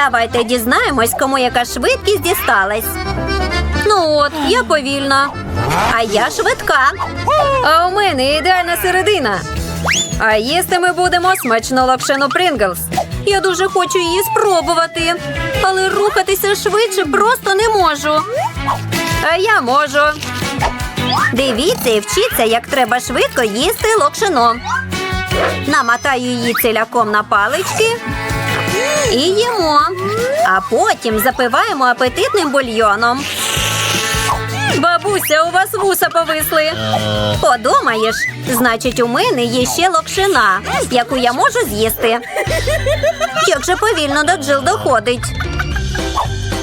Давайте дізнаємось, кому яка швидкість дісталась. Ну от, я повільна. А я швидка. А у мене ідеальна середина. А їсти ми будемо смачну лапшину Принглс. Я дуже хочу її спробувати, але рухатися швидше просто не можу. А я можу. Дивіться і вчіться, як треба швидко їсти локшину. Намотаю її ціляком на палички і їмо. А потім запиваємо апетитним бульйоном. Бабуся, у вас вуса повисли. Подумаєш, значить, у мене є ще локшина, яку я можу з'їсти. Як же повільно до Джил доходить.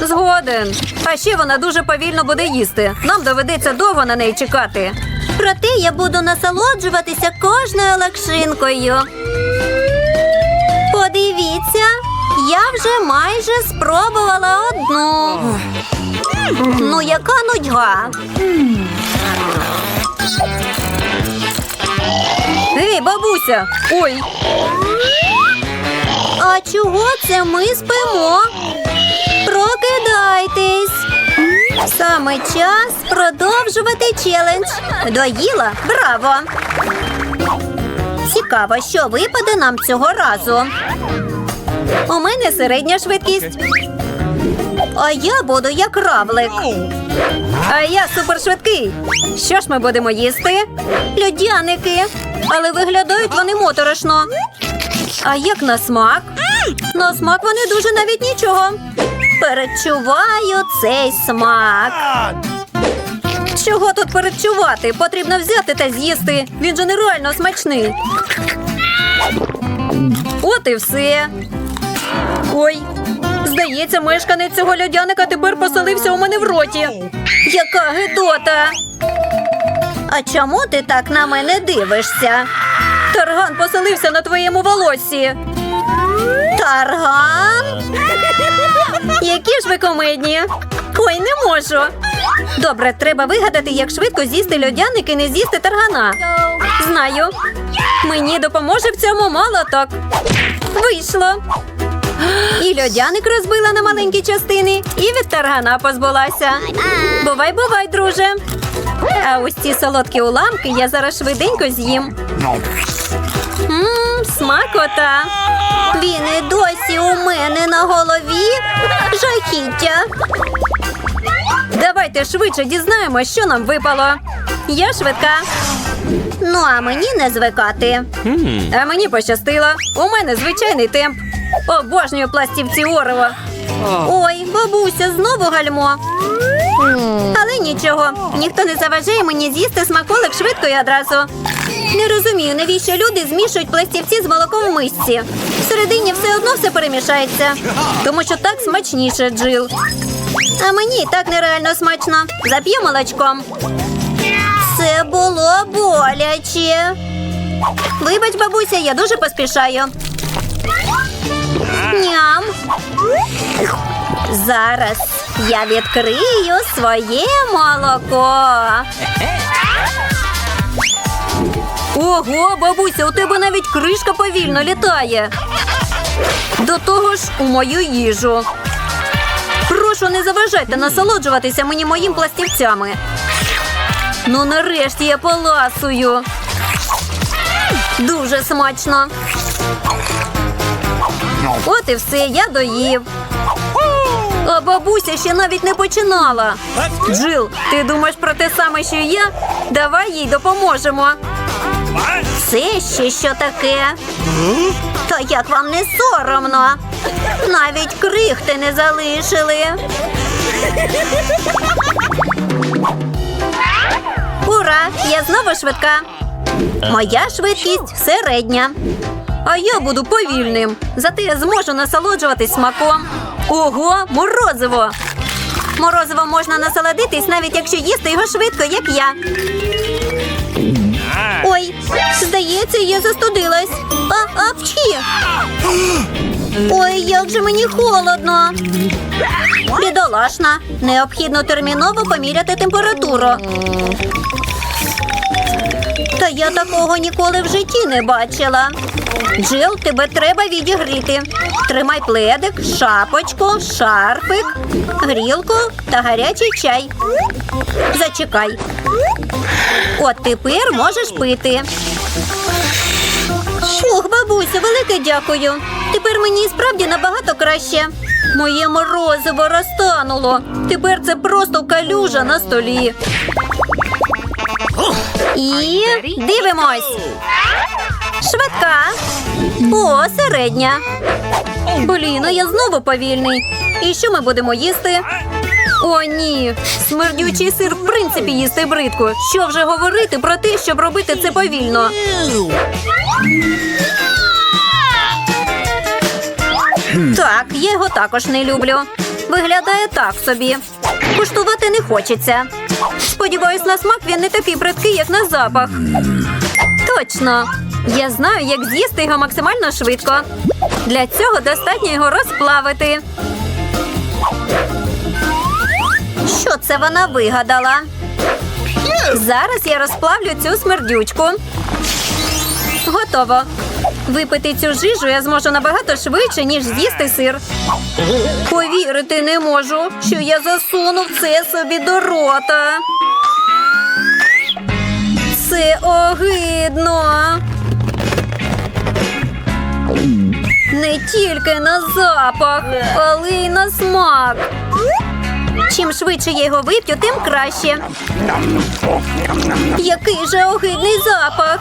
Згоден. А ще вона дуже повільно буде їсти. Нам доведеться довго на неї чекати. Проте я буду насолоджуватися кожною лакшинкою. Подивіться, я вже майже спробувала одну. Ну, яка нудьга. Ей, бабуся! Ой. А чого це ми спимо? Прокидайтесь. Саме час продовжувати челендж. Доїла? Браво! Цікаво, що випаде нам цього разу. У мене середня швидкість. А я буду як равлик. А я супершвидкий. Що ж ми будемо їсти? Людяники. Але виглядають вони моторошно. А як на смак? На смак вони дуже навіть нічого. Передчуваю цей смак. Чого тут передчувати? Потрібно взяти та з'їсти. Він же нереально смачний. От і все. Ой, здається, мешканець цього льодяника тепер поселився у мене в роті. Яка гидота. А чому ти так на мене дивишся? Тарган поселився на твоєму волоссі. Тарган? Які ж ви комедні? Ой, не можу. Добре, треба вигадати, як швидко з'їсти льодяник і не з'їсти таргана. Знаю. Мені допоможе в цьому молоток. Вийшло. І льодяник розбила на маленькі частини, і від таргана позбулася. Бувай, бувай, друже. А ось ці солодкі уламки я зараз швиденько з'їм. Мм, смакота. Він і досі у мене на голові. Жахіття. Давайте швидше дізнаємося, що нам випало. Я швидка. Ну, а мені не звикати. А мені пощастило. У мене звичайний темп. Обожнюю пластівці Орево. Ой, бабуся, знову гальмо. Але нічого, ніхто не заважає мені з'їсти смаколик швидко і одразу. Не розумію, навіщо люди змішують пластівці з молоком в мисці. Всередині все одно все перемішається. Тому що так смачніше, Джил. А мені і так нереально смачно. Зап'ю молочком. Це було боляче. Вибач, бабуся, я дуже поспішаю. Ням. Зараз я відкрию своє молоко. Ого, бабуся, у тебе навіть кришка повільно літає. До того ж, у мою їжу. Прошу, не заважайте насолоджуватися мені моїм пластівцями. Ну, нарешті я поласую. Дуже смачно. От і все, я доїв. А бабуся ще навіть не починала. Джил, ти думаєш про те саме, що я? Давай їй допоможемо. Це ще що таке? Та як вам не соромно? Навіть крихти не залишили. Ура! Я знову швидка. Моя швидкість середня. А я буду повільним. Зате я зможу насолоджуватись смаком. Ого, морозиво! Морозиво можна насолодитись, навіть якщо їсти його швидко, як я. Ой, здається, я застудилась. А, апчі! Ой, як же мені холодно. Бідолашна. Необхідно терміново поміряти температуру. Та я такого ніколи в житті не бачила. Джил, тебе треба відігріти. Тримай пледик, шапочку, шарфик, грілку та гарячий чай. Зачекай. От тепер можеш пити. Ох, бабусю, велике дякую. Тепер мені справді набагато краще. Моє морозиво розтануло. Тепер це просто калюжа на столі. І дивимось. Швидка. О, середня. Блін, а я знову повільний. І що ми будемо їсти? О, ні. Смердючий сир в принципі їсти бридко. Що вже говорити про те, щоб робити це повільно? Так, я його також не люблю. Виглядає так собі. Куштувати не хочеться. Сподіваюсь, на смак він не такий бридкий, як на запах. Точно. Я знаю, як з'їсти його максимально швидко. Для цього достатньо його розплавити. Що це вона вигадала? Зараз я розплавлю цю смердючку. Готово. Випити цю жижу я зможу набагато швидше, ніж з'їсти сир. Повірити не можу, що я засунув це собі до рота. Це огидно. Не тільки на запах, але й на смак. Чим швидше я його вип'ю, тим краще. Який же огидний запах.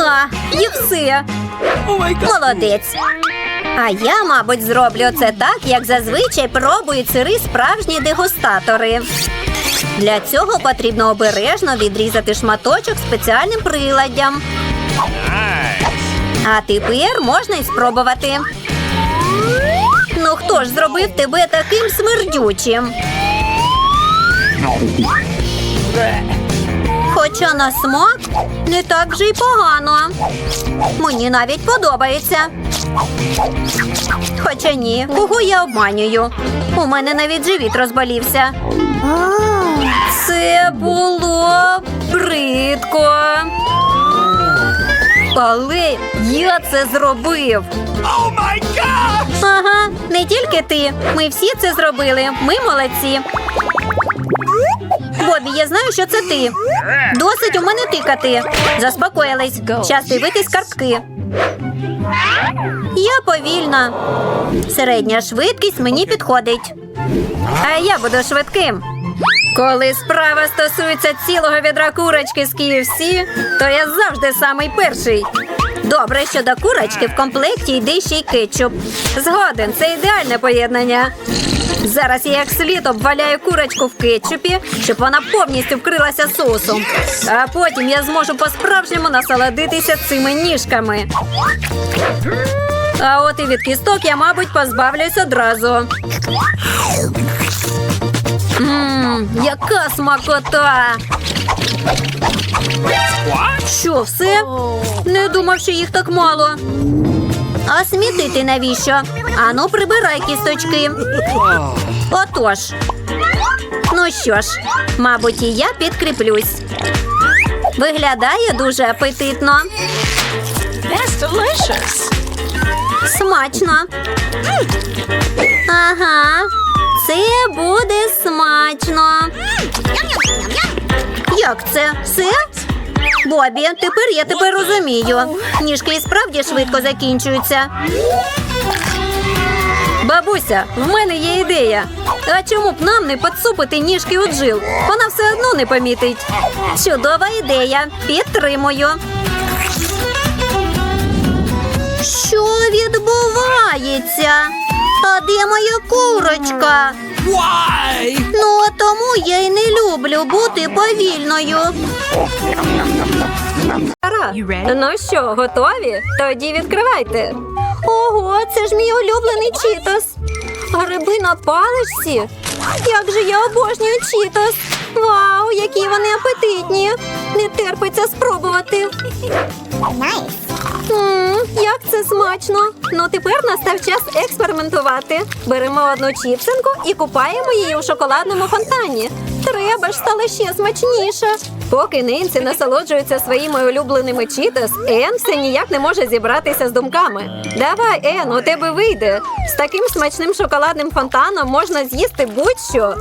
А, і все. Молодець. А я, мабуть, зроблю це так, як зазвичай пробують сири справжні дегустатори. Для цього потрібно обережно відрізати шматочок спеціальним приладдям. А тепер можна й спробувати. Ну хто ж зробив тебе таким смердючим? Хоча на смак не так вже й погано. Мені навіть подобається. Хоча ні, кого я обманюю. У мене навіть живіт розболівся. Це було бридко. Але я це зробив. Ага, не тільки ти. Ми всі це зробили. Ми молодці. Бобі, я знаю, що це ти. Досить у мене тикати. Заспокоїлись. Час дивитись картки. Я повільна. Середня швидкість мені підходить. А я буду швидким. Коли справа стосується цілого відра курочки з KFC, то я завжди самий перший. Добре, що до курочки в комплекті йде ще й кетчуп. Згоден, це ідеальне поєднання. Зараз я як слід обваляю курочку в кетчупі, щоб вона повністю вкрилася соусом. А потім я зможу по-справжньому насолодитися цими ніжками. А от і від кісток я, мабуть, позбавлюсь одразу. Ммм, яка смакота! Що, все? Не думав, що їх так мало. А смітити навіщо? Ану, прибирай кісточки. Отож. Ну що ж, мабуть, і я підкріплюсь. Виглядає дуже апетитно. That's delicious. Смачно. Ага, це буде смачно. Як це? Все? Бобі, тепер я тебе розумію. Ніжки і справді швидко закінчуються. Бабуся, в мене є ідея. А чому б нам не підсупити ніжки у джил? Вона все одно не помітить. Чудова ідея. Підтримую. Що відбувається? А де моя курочка? Why? Ну, а тому я й не люблю бути повільною. Ну що, готові? Тоді відкривайте. Ого, це ж мій улюблений чітос. Гриби на паличці. Як же я обожнюю чітос. Вау, які вони апетитні. Не терпиться спробувати. Мм, як це смачно! Ну тепер настав час експериментувати. Беремо одну чіпсинку і купаємо її у шоколадному фонтані. Треба ж стало ще смачніше. Поки Ненсі насолоджується своїми улюбленими чітос, Ен все ніяк не може зібратися з думками. Давай, Ен, у тебе вийде. З таким смачним шоколадним фонтаном можна з'їсти будь-що.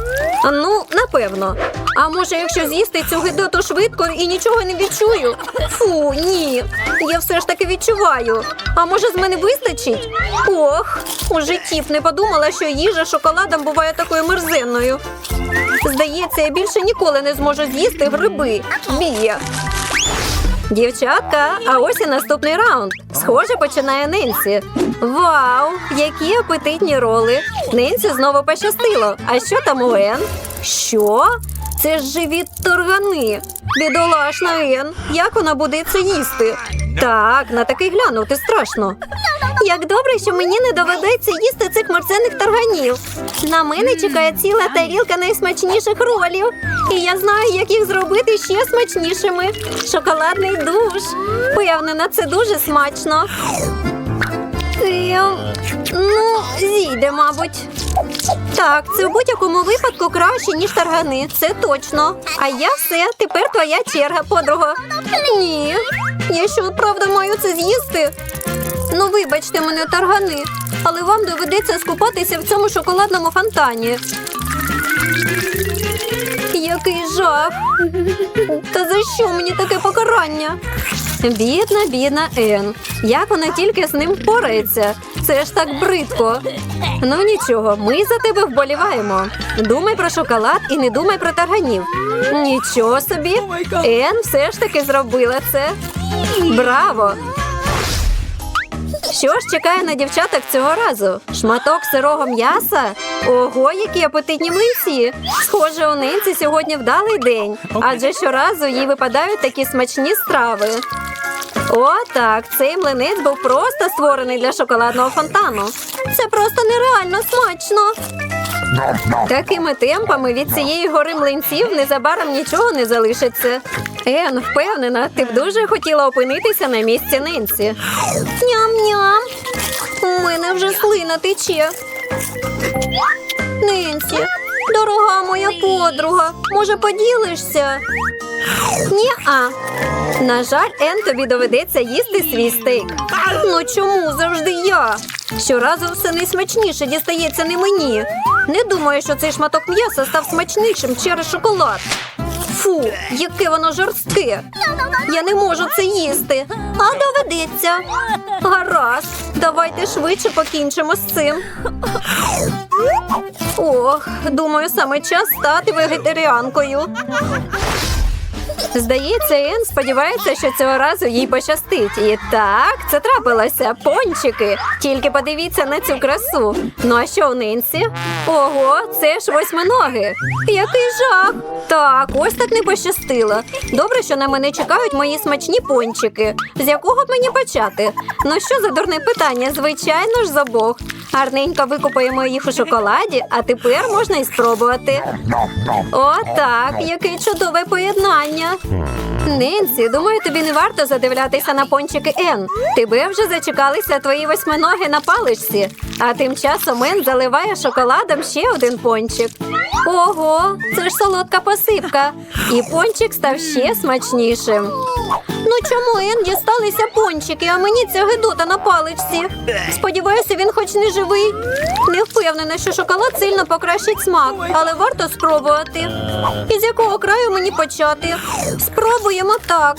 Ну, напевно. А може, якщо з'їсти цю гидоту швидко і нічого не відчую? Фу, ні. Я все ж таки відчуваю. А може, з мене вистачить? Ох, у житті б не подумала, що їжа шоколадом буває такою мерзенною. Здається, я більше ніколи не зможу з'їсти гриби. Бія. Дівчатка, а ось і наступний раунд. Схоже, починає Ненсі. Вау, які апетитні роли. Ненсі знову пощастило. А що там у Ен? Що? Це ж живі торгани. Бідолашна Ен. Як вона буде це їсти? Так, на такий глянути страшно. Як добре, що мені не доведеться їсти цих мерцених тарганів. На мене чекає ціла тарілка найсмачніших ролів. І я знаю, як їх зробити ще смачнішими. Шоколадний душ. Впевнена, це дуже смачно. Ем, ну, зійде, мабуть. Так, це в будь-якому випадку краще, ніж таргани. Це точно. А я все, тепер твоя черга, подруга. Ні. Я що, правда маю це з'їсти? Ну, вибачте мене, таргани, але вам доведеться скупатися в цьому шоколадному фонтані. Який жах! Та за що мені таке покарання? Бідна, бідна Ен. Як вона тільки з ним впорається? Це ж так бридко. Ну нічого, ми за тебе вболіваємо. Думай про шоколад і не думай про тарганів. Нічого собі. Ен все ж таки зробила це. Браво! Що ж чекає на дівчаток цього разу? Шматок сирого м'яса? Ого, які апетитні млинці! Схоже, у Ненці сьогодні вдалий день, адже щоразу їй випадають такі смачні страви. О, так, цей млинець був просто створений для шоколадного фонтану. Це просто нереально смачно. Такими темпами від цієї гори млинців незабаром нічого не залишиться. Ен, впевнена, ти б дуже хотіла опинитися на місці Ненсі. Ням-ням. У мене вже слина тече. Ненсі, дорога моя подруга, може поділишся? Ні-а. На жаль, Ен тобі доведеться їсти свій стейк. Ну чому завжди я? Щоразу все найсмачніше дістається не мені. Не думаю, що цей шматок м'яса став смачнішим через шоколад. Фу, яке воно жорстке. Я не можу це їсти. А доведеться. Гаразд, давайте швидше покінчимо з цим. Ох, думаю, саме час стати вегетаріанкою. Здається, Ен сподівається, що цього разу їй пощастить. І так, це трапилося. Пончики. Тільки подивіться на цю красу. Ну а що у Ненсі? Ого, це ж восьминоги. Який жах! Так, ось так не пощастило. Добре, що на мене чекають мої смачні пончики. З якого б мені почати? Ну що за дурне питання? Звичайно ж, з обох. Гарненько викупаємо їх у шоколаді, а тепер можна і спробувати. О, так, яке чудове поєднання. Ненсі, думаю, тобі не варто задивлятися на пончики Ен. Тебе вже зачекалися твої восьминоги на паличці, а тим часом Ен заливає шоколадом ще один пончик. Ого, це ж солодка посипка. І пончик став ще смачнішим. Ну чому Ен дісталися пончики, а мені ця гидота на паличці? Сподіваюся, він хоч не живий. Не впевнена, що шоколад сильно покращить смак, але варто спробувати. І з якого краю мені почати? Спробуємо так.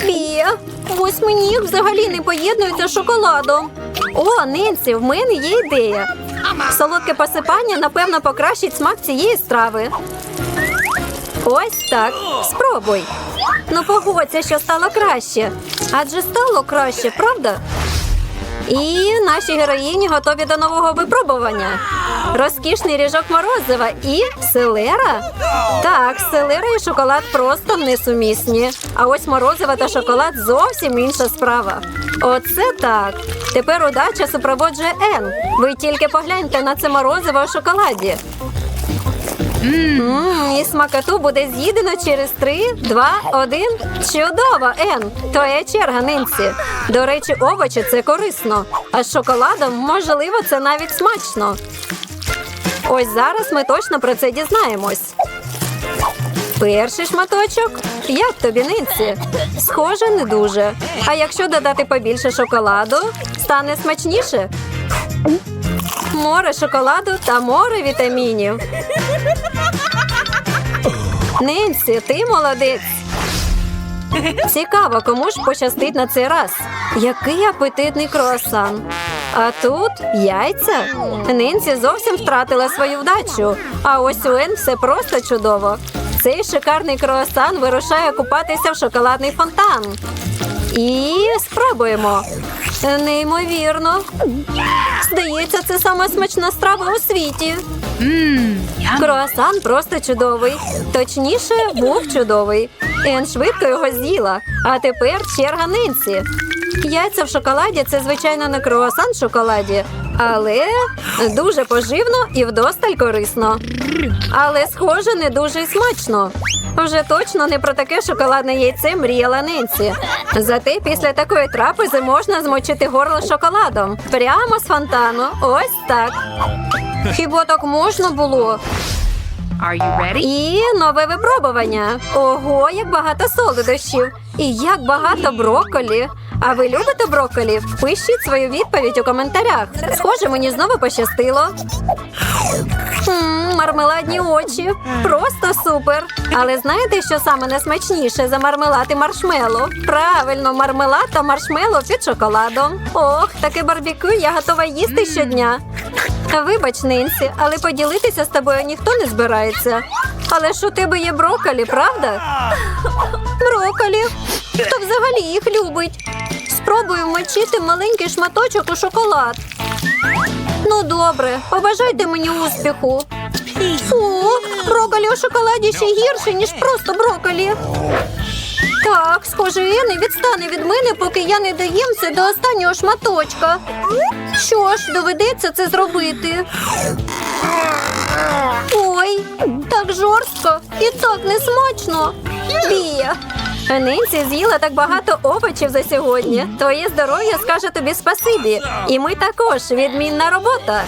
Фія, восьминіг взагалі не поєднується з шоколадом. О, Ненсі, в мене є ідея. Солодке посипання, напевно, покращить смак цієї страви. Ось так. Спробуй. Ну, погодься, що стало краще. Адже стало краще, правда? І наші героїні готові до нового випробування. Розкішний ріжок морозива і селера. Так, селера і шоколад просто несумісні. А ось морозива та шоколад зовсім інша справа. Оце так. Тепер удача супроводжує Ен. Ви тільки погляньте на це морозиво у шоколаді. І смакоту буде з'їдено через три, два, один. Чудово, Ен! Твоя черга, Ненсі. До речі, овочі це корисно. А з шоколадом, можливо, це навіть смачно. Ось зараз ми точно про це дізнаємось. Перший шматочок. Як тобі Нинці? Схоже, не дуже. А якщо додати побільше шоколаду, стане смачніше. Море шоколаду та море вітамінів. Нинці, ти молодець. Цікаво, кому ж пощастить на цей раз. Який апетитний круасан. А тут яйця. Нинці зовсім втратила свою вдачу. А ось у Ен все просто чудово. Цей шикарний круасан вирушає купатися в шоколадний фонтан. І спробуємо. Неймовірно. Здається, це сама смачна страва у світі. Круасан просто чудовий. Точніше, був чудовий. Ен швидко його з'їла. А тепер черга Нинці. Яйця в шоколаді це, звичайно, не круасан в шоколаді, але дуже поживно і вдосталь корисно. Але, схоже, не дуже смачно. Вже точно не про таке шоколадне яйце мріяла Нинці. Зате після такої трапези можна змочити горло шоколадом. Прямо з фонтану. Ось так. Хіба так можна було? Are you ready? І нове випробування. Ого, як багато солодощів. І як багато брокколі. А ви любите брокколі? Пишіть свою відповідь у коментарях. Схоже, мені знову пощастило. М, мармеладні очі. Просто супер. Але знаєте, що саме найсмачніше за мармелад і маршмело? Правильно, мармелад та маршмело під шоколадом. Ох, таке барбекю я готова їсти щодня. Вибач, Нинсі, але поділитися з тобою ніхто не збирається. Але ж у тебе є брокколі, правда? Брокколі? Хто взагалі їх любить? Спробую вмочити маленький шматочок у шоколад. Ну, добре, побажайте мені успіху. О, брокколі у шоколаді ще гірше, ніж просто брокколі. Так, схоже, не відстане від мене, поки я не доїм це до останнього шматочка. Що ж, доведеться це зробити. Ой, так жорстко і так несмачно. Бія. Нинці з'їла так багато овочів за сьогодні. Твоє здоров'я скаже тобі спасибі. І ми також відмінна робота.